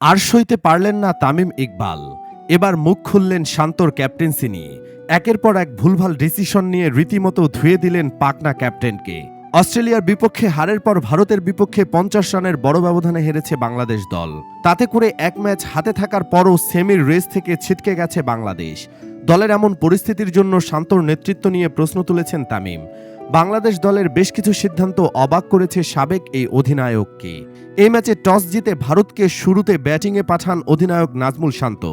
আর সইতে পারলেন না তামিম ইকবাল। এবার মুখ খুললেন শান্তর ক্যাপ্টেন্সি নিয়ে। একের পর এক ভুলভাল ডিসিশন নিয়ে রীতিমতো ধুয়ে দিলেন পাকনা ক্যাপ্টেনকে। অস্ট্রেলিয়ার বিপক্ষে হারের পর ভারতের বিপক্ষে পঞ্চাশ রানের বড় ব্যবধানে হেরেছে বাংলাদেশ দল। তাতে করে এক ম্যাচ হাতে থাকার পরও সেমির রেস থেকে ছিটকে গেছে বাংলাদেশ। দলের এমন পরিস্থিতির জন্য শান্তর নেতৃত্ব নিয়ে প্রশ্ন তুলেছেন তামিম। বাংলাদেশ দলের বেশ কিছু সিদ্ধান্ত অবাক করেছে সাবেক এই অধিনায়ককে। এই ম্যাচে টস জিতে ভারতকে শুরুতে ব্যাটিংয়ে পাঠান অধিনায়ক নাজমুল শান্ত,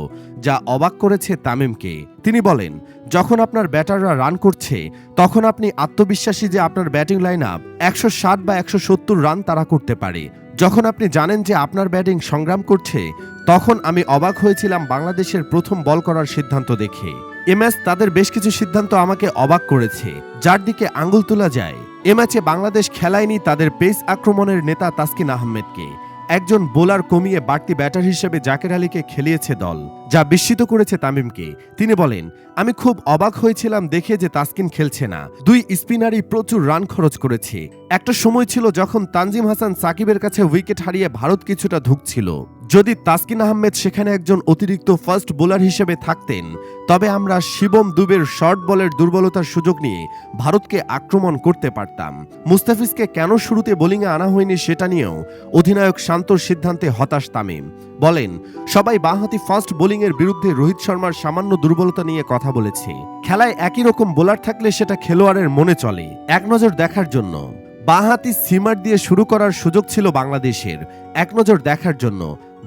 যা অবাক করেছে তামিমকে। তিনি বলেন, যখন আপনার ব্যাটাররা রান করছে, তখন আপনি আত্মবিশ্বাসী যে আপনার ব্যাটিং লাইন আপ একশো ষাট বা একশো সত্তর রান তারা করতে পারে। যখন আপনি জানেন যে আপনার ব্যাটিং সংগ্রাম করছে, তখন আমি অবাক হয়েছিলাম বাংলাদেশের প্রথম বল করার সিদ্ধান্ত দেখে। এ ম্যাচ তাদের বেশ কিছু সিদ্ধান্ত আমাকে অবাক করেছে, যার দিকে আঙ্গুল তোলা যায়। এ ম্যাচে বাংলাদেশ খেলায়নি তাদের পেস আক্রমণের নেতা তাসকিন আহমেদকে। একজন বোলার কমিয়ে বাড়তি ব্যাটার হিসেবে জাকের আলীকে খেলিয়েছে দল, যা বিস্মিত করেছে তামিমকে। তিনি বলেন, আমি খুব অবাক হয়েছিলাম দেখে যে তাসকিন খেলছে না। দুই স্পিনারই প্রচুর রান খরচ করেছে। একটা সময় ছিল যখন তানজিম হাসান সাকিবের কাছে উইকেট হারিয়ে ভারত কিছুটা ধুকছিল। যদি তাসকিন আহমেদ সেখানে একজন অতিরিক্ত ফার্স্ট বোলার হিসেবে থাকতেন, তবে আমরা শিবম দুবের শর্ট বলের দুর্বলতার সুযোগ নিয়ে ভারতকে আক্রমণ করতে পারতাম। মুস্তাফিজকে কেন শুরুতে বোলিংয়ে আনা হয়নি সেটা নিয়েও অধিনায়ক শান্তর সিদ্ধান্তে হতাশ তামিম। বলেন, সবাই বাঁহাতি ফাস্ট বোলিংয়ের বিরুদ্ধে রোহিত শর্মার সামান্য দুর্বলতা নিয়ে কথা বলেছে। খেলায় একই রকম বোলার থাকলে সেটা খেলোয়াড়ের মনে চলে। এক নজর দেখার জন্য। বাঁহাতি সিমার দিয়ে শুরু করার সুযোগ ছিল বাংলাদেশের। এক নজর দেখার জন্য।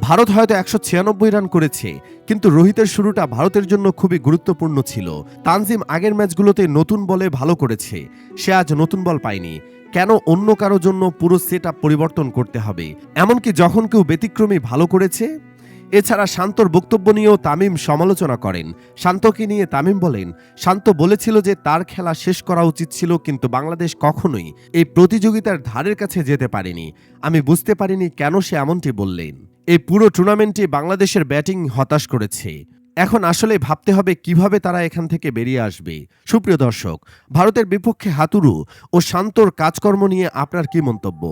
ভারত হয়তো একশো ছিয়ানব্বই রান করেছে, কিন্তু রোহিতের শুরুটা ভারতের জন্য খুবই গুরুত্বপূর্ণ ছিল। তানজিম আগের ম্যাচগুলোতে নতুন বলে ভালো করেছে। সে আজ নতুন বল পায়নি। কেন অন্য কারও জন্য পুরো সেট পরিবর্তন করতে হবে? এমনকি যখন কেউ ব্যতিক্রমী ভালো করেছে এছাড়া শান্তর বক্তব্য নিয়েও তামিম সমালোচনা করেন। শান্তকে নিয়ে তামিম বলেন, শান্ত বলেছিল যে তার খেলা শেষ করা উচিত ছিল, কিন্তু বাংলাদেশ কখনোই এই প্রতিযোগিতার ধারের কাছে যেতে পারেনি। আমি বুঝতে পারিনি কেন সে এমনটি বললেন। এই পুরো টুর্নামেন্টটি বাংলাদেশের ব্যাটিং হতাশ করেছে। এখন আসলে ভাবতে হবে কীভাবে তারা এখান থেকে বেরিয়ে আসবে। সুপ্রিয় দর্শক, ভারতের বিপক্ষে হাতুরু ও শান্তর কাজকর্ম নিয়ে আপনার কি মন্তব্য?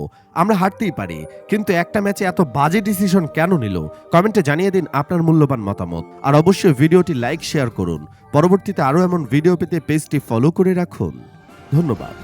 আমরা হারতেই পারি, কিন্তু একটা ম্যাচে এত বাজে ডিসিশন কেন নিল? কমেন্টে জানিয়ে দিন আপনার মূল্যবান মতামত। আর অবশ্যই ভিডিওটি লাইক, শেয়ার করুন। পরবর্তীতে আরও এমন ভিডিও পেতে পেজটি ফলো করে রাখুন। ধন্যবাদ।